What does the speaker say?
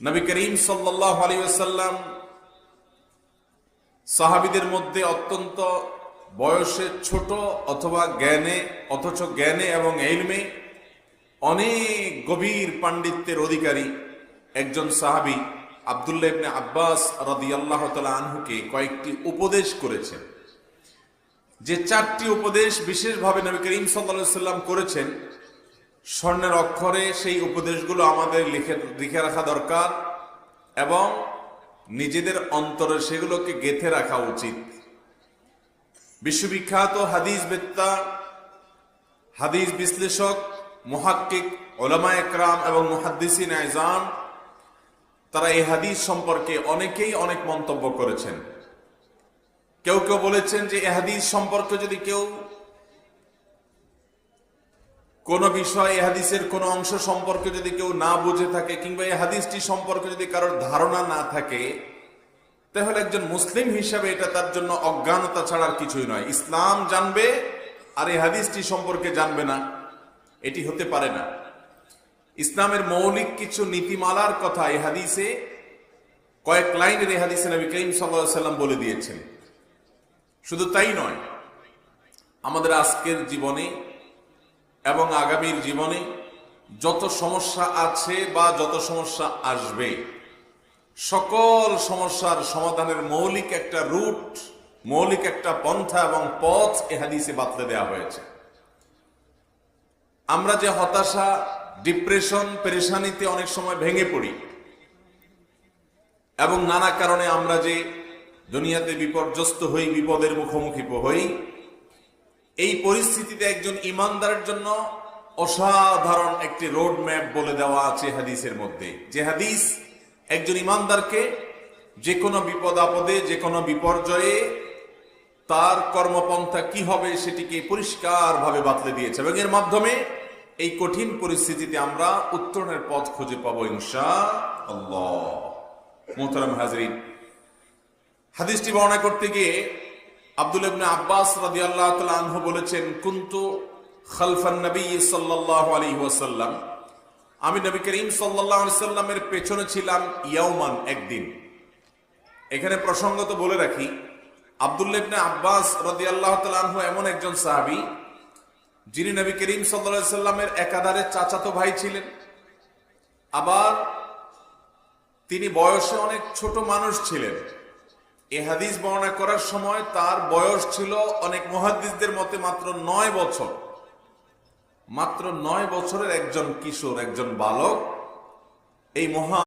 নবী করিম সাল্লাহ আলী আসাল্লাম সাহাবিদের মধ্যে অত্যন্ত বয়সে ছোট অথবা জ্ঞানে, অথচ জ্ঞানে এবং এলমে অনেক গভীর পাণ্ডিত্যের অধিকারী একজন সাহাবি আবদুল্লাহ ইবনে আব্বাস রদি আল্লাহ আনহুকে কয়েকটি উপদেশ করেছেন। যে চারটি উপদেশ বিশেষভাবে নবী করিম সাল্লা সাল্লাম করেছেন স্বর্ণের অক্ষরে সেই উপদেশগুলো আমাদের লিখে লিখে রাখা দরকার এবং নিজেদের অন্তরে সেগুলোকে গেথে রাখা উচিত। বিশ্ববিখ্যাত হাদিস বেত্তা, হাদিস বিশ্লেষক, মুহাক্কিক ওলামা একরাম এবং মুহাদ্দিসিন আইজাম তারা এই হাদিস সম্পর্কে অনেকেই অনেক মন্তব্য করেছেন। কেউ কেউ বলেছেন যে এ হাদিস সম্পর্কে যদি কেউ কোন বিষয় এ হাদিসের কোন অংশ সম্পর্কে যদি কেউ না বুঝে থাকে কিংবা এই হাদিসটি সম্পর্কে যদি কারোর ধারণা না থাকে, তাহলে একজন মুসলিম হিসাবে এটা তার জন্য অজ্ঞানতা ছাড়ার কিছুই নয়। ইসলাম জানবে আর এই হাদিসটি সম্পর্কে জানবে না, এটি হতে পারে না। ইসলামের মৌলিক কিছু নীতিমালার কথা এই হাদিসে কয়েক লাইনের এই হাদিসে নবী করিম সাল্লাম বলে দিয়েছেন। শুধু তাই নয়, আমাদের আজকের জীবনে এবং আগামীর জীবনে যত সমস্যা আছে বা যত সমস্যা আসবে, সকল সমস্যার সমাধানের মৌলিক একটা রুট, মৌলিক একটা পন্থা এবং পথ এ হাদিসে বাতলে দেওয়া হয়েছে। আমরা যে হতাশা, ডিপ্রেশন, পেরেশানিতে অনেক সময় ভেঙে পড়ি এবং নানা কারণে আমরা যে দুনিয়াতে বিপর্যস্ত হই, বিপদের মুখোমুখি হই এই পরিস্থিতিতে একজন ইমানদারের জন্য অসাধারণ একটি রোড ম্যাপ বলে দেওয়া আছে হাদিসের মধ্যে। যে হাদিস একজন ইমানদারকে যে কোনো বিপদ আপদে যে কোনো বিপর্যয়ে তার কর্মপন্থা কি হবে সেটিকে পরিষ্কারভাবে বাতলে দিয়েছে এবং এর মাধ্যমে এই কঠিন পরিস্থিতিতে আমরা উত্তরণের পথ খুঁজে পাবো ইনশা আল্লাহ মোহতারাম হাজরিন, হাদিসটি বর্ণনা করতে গিয়ে আব্দুল ইবনে আব্বাস রাদিয়াল্লাহু তাআলা আনহু বলেছেন, কুনতু খালফান নবী সাল্লাল্লাহু আলাইহি ওয়াসাল্লাম। আমি নবী করিম সাল্লাল্লাহু আলাইহি সাল্লামের পেছনে ছিলাম ইয়াউমান একদিন। এখানে প্রসঙ্গত বলে রাখি আব্দুল্লাহ ইবনে আব্বাস রাদিয়াল্লাহু তাআলা আনহু এমন একজন সাহাবী, যিনি নবী করিম সাল্লাল্লাহু আলাইহি সাল্লামের একাধারে চাচাতো ভাই ছিলেন। আবার তিনি বয়সে অনেক ছোট মানুষ ছিলেন। এ হাদিস বর্ণনা করার সময় তার বয়স ছিল অনেক মহাদিসদের মতে মাত্র নয় বছর। মাত্র নয় বছরের একজন কিশোর, একজন বালক। এই মহা